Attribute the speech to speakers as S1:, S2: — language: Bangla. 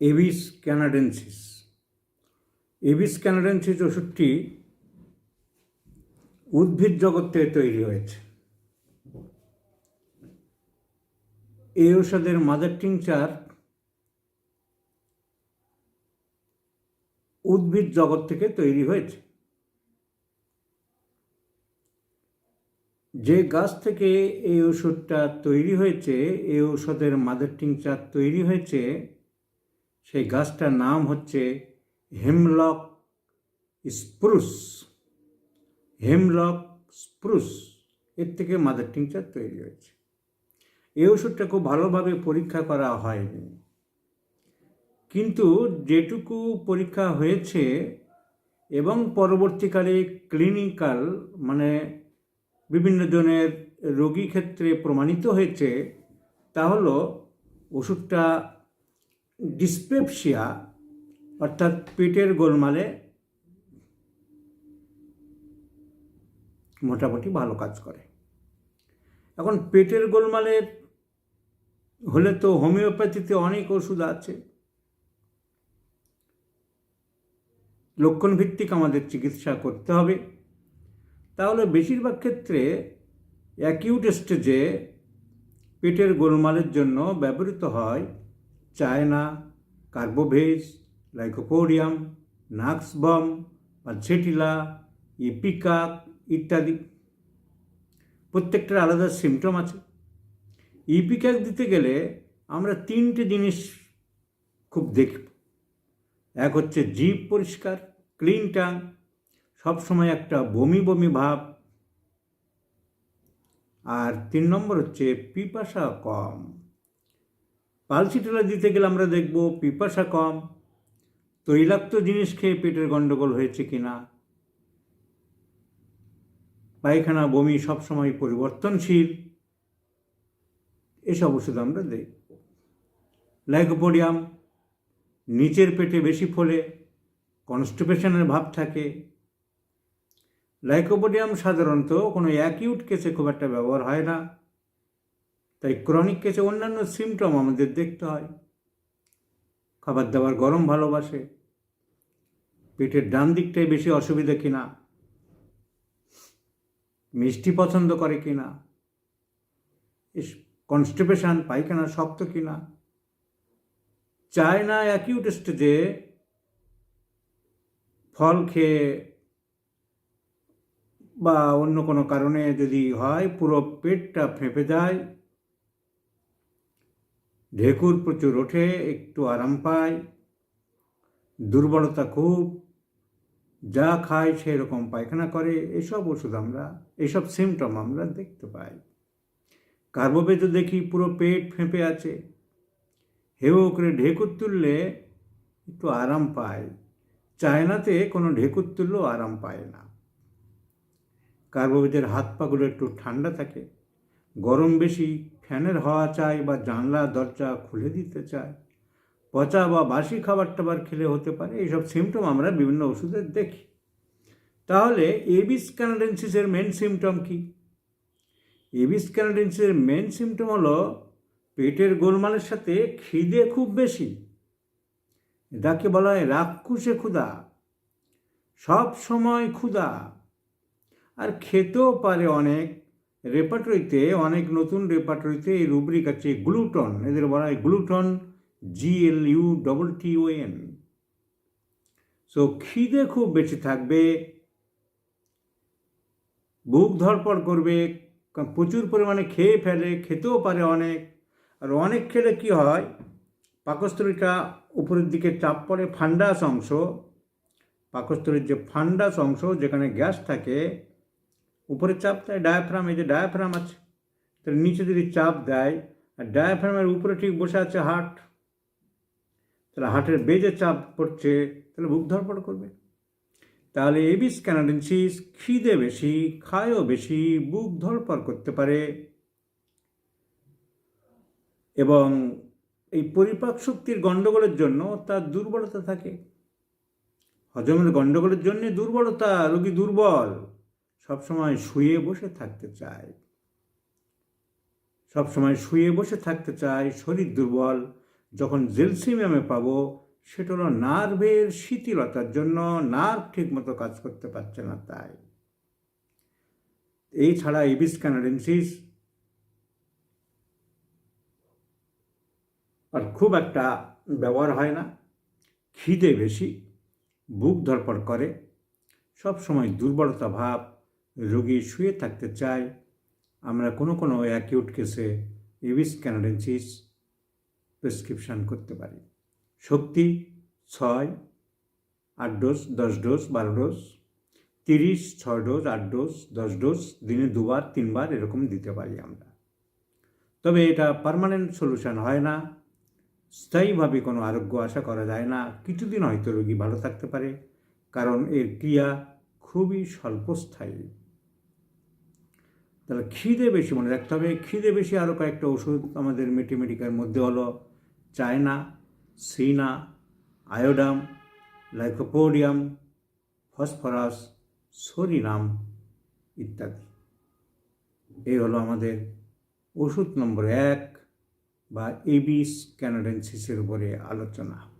S1: এভিস ক্যানাডেন্সিস। এভিস ক্যানাডেন্সিস ওষুধটি উদ্ভিদ জগৎ থেকে তৈরি হয়েছে। এই ওষুধের মাদার টিংচার উদ্ভিদ জগৎ থেকে তৈরি হয়েছে। যে গাছ থেকে এই ওষুধটা তৈরি হয়েছে, এই ওষুধের মাদার টিংচার তৈরি হয়েছে সেই গাছটার নাম হচ্ছে হেমলক স্প্রুস। Hemlock spruce. এর থেকে মাদার টিংচার তৈরি হয়েছে। এই ওষুধটা খুব ভালোভাবে পরীক্ষা করা হয়নি। কিন্তু যেটুকু পরীক্ষা হয়েছে এবং পরবর্তীকালে ক্লিনিক্যাল মানে বিভিন্ন জনের রোগী ক্ষেত্রে প্রমাণিত হয়েছে, তা হলো ওষুধটা ডিসপেপসিয়া অর্থাৎ পেটের গোলমালে মোটামুটি ভালো কাজ করে। এখন পেটের গোলমালের হলে তো হোমিওপ্যাথিতে অনেক ওষুধ আছে। লক্ষণ ভিত্তিক আমাদের চিকিৎসা করতে হবে। তাহলে বেশিরভাগ ক্ষেত্রে অ্যাকিউট স্টেজে পেটের গোলমালের জন্য ব্যবহৃত হয় China, carbo veg, lycopodium, nux vom, pulsatilla ipecac ইত্যাদি। প্রত্যেকটার আলাদা সিমটম আছে। ইপিকাক দিতে গেলে আমরা তিনটে জিনিস খুব দেখব। এক হচ্ছে জিভ পরিষ্কার, ক্লিন টাং, সবসময় একটা বমি বমি ভাব। আর তিন নম্বর হচ্ছে পিপাসা কম। পালসিটোলা দিতে গেলে আমরা দেখব পিপাসা কম। তৈলাক্ত জিনিস খেয়ে পেটের গণ্ডগোল হয়েছে কিনা? পায়খানা, বমি সবসময় পরিবর্তনশীল। এসব ওষুধ আমরা দেখব। লাইকোপোডিয়াম, নিচের পেটে বেশি ফলে, কনস্টিপেশনের ভাব থাকে। লাইকোপোডিয়াম সাধারণত কোনো অ্যাকিউট কেসে খুব একটা ব্যবহার হয় না। তাই ক্রনিক কেসে অন্যান্য সিমটম আমাদের দেখতে হয়। খাবার দাবার গরম ভালোবাসে। পেটের ডান দিকটাই বেশি অসুবিধা কিনা? মিষ্টি পছন্দ করে কিনা? কনস্টিপেশন পায়খানা শক্ত কিনা? চায় না অ্যাকিউট স্টেজে ফল খেয়ে বা অন্য কোনো কারণে যদি হয়, পুরো পেটটা ফেঁপে যায় ঢেকুর প্রচুর ওঠে, একটু আরাম পায়, দুর্বলতা খুব, যা খায় সেই রকম পায়খানা করে, এসব ওষুধ আমরা, এসব সিমটম আমরা দেখতে পাই। কার্বোবেজও দেখি পুরো পেট ফেঁপে আছে। হেউ করে ঢেকুর তুললে একটু আরাম পায়। চায়নাতে কোনো ঢেকুর তুললেও আরাম পায় না। কার্বোবেজের হাত পাগুলো একটু ঠান্ডা থাকে, গরম বেশি ফ্যানের হাওয়া চায় বা জানলা দরজা খুলে দিতে চায় পচা বা বাসি খাবার টাবার খেলে হতে পারে, এইসব সিমটম আমরা বিভিন্ন ওষুধের দেখি। তাহলে এবিস ক্যানাডেন্সিসের মেন সিমটম কি? এবিস ক্যানাডেন্সিসের মেন সিমটম হলো পেটের গোলমালের সাথে খিদে খুব বেশি। এটাকে বলা হয় রাক্ষুসে ক্ষুধা। সব সময় ক্ষুধা। আর খেতেও পারে অনেক। রেপাটরিতে, অনেক নতুন রেপাটরিতে এই রুব্রিক আছে গ্লুটন। এদের বলা হয় glutton G L U double T O N so খিদে খুব বেশি থাকবে, বুক ধরপড় করবে প্রচুর পরিমাণে খেয়ে ফেলে, খেতেও পারে অনেক। আর অনেক খেলে কি হয়, পাকস্থলীটা উপরের দিকে চাপ পড়ে, ফান্ডাস অংশ, পাকস্থলীর যে ফান্ডাস অংশ, যেখানে গ্যাস থাকে উপরে চাপ দেয় ডায়াফ্রাম এই যে ডায়াফ্রাম আছে তাহলে নিচে যদি চাপ দেয়, আর ডায়াফ্রামের উপরে ঠিক বসে আছে হার্ট তাহলে হার্টের বেজে চাপ পড়ছে, তাহলে বুক ধরপড় করবে। তাহলে এবিস ক্যানাডেন্সিস খিদে বেশি খায়ও বেশি, বুক ধরপড় করতে পারে। এবং এই পরিপাক শক্তির গণ্ডগোলের জন্য তার দুর্বলতা থাকে। হজমের গণ্ডগোলের জন্য দুর্বলতা, রোগী দুর্বল। সবসময় শুয়ে বসে থাকতে চায়। সবসময় শুয়ে বসে থাকতে চায়, শরীর দুর্বল। যখন জেলসিমিয়ামে পাবো, সেটা হলো নার্ভের শিথিলতার জন্য নার্ভ ঠিকমতো কাজ করতে পারছে না তাই। এই ছাড়া ইবিস ক্যানাডেন্সিস আর খুব একটা ব্যবহার হয় না। খিদে বেশি, বুক ধরপড় করে সব সময় দুর্বলতা ভাব রোগী শুয়ে থাকতে চায়। আমরা কোনো কোনো অ্যাকিউট কেসে ইবিস ক্যানাডেন্সিস প্রেসক্রিপশান করতে পারি। শক্তি, ছয়, আট ডোজ দশ ডোজ বারো ডোজ তিরিশ, ছয় ডোজ আট ডোজ দশ ডোজ দিনে দুবার, তিনবার এরকম দিতে পারি আমরা। তবে এটা পার্মানেন্ট সলিউশন হয় না। স্থায়ীভাবে কোনো আরোগ্য আশা করা যায় না। কিছুদিন হয়তো রোগী ভালো থাকতে পারে, কারণ এর ক্রিয়া খুবই স্বল্পস্থায়ী। তাহলে খিদে বেশি মনে রাখতে হবে। খিদে বেশি আরও কয়েকটা ওষুধ আমাদের মেটিমেটিকার মধ্যে হলো china, cina, iodum, lycopodium, phosphorus, psorinum ইত্যাদি। এই হলো আমাদের ওষুধ নম্বর এক বা এবিস ক্যানাডেন্সিসের উপরে আলোচনা।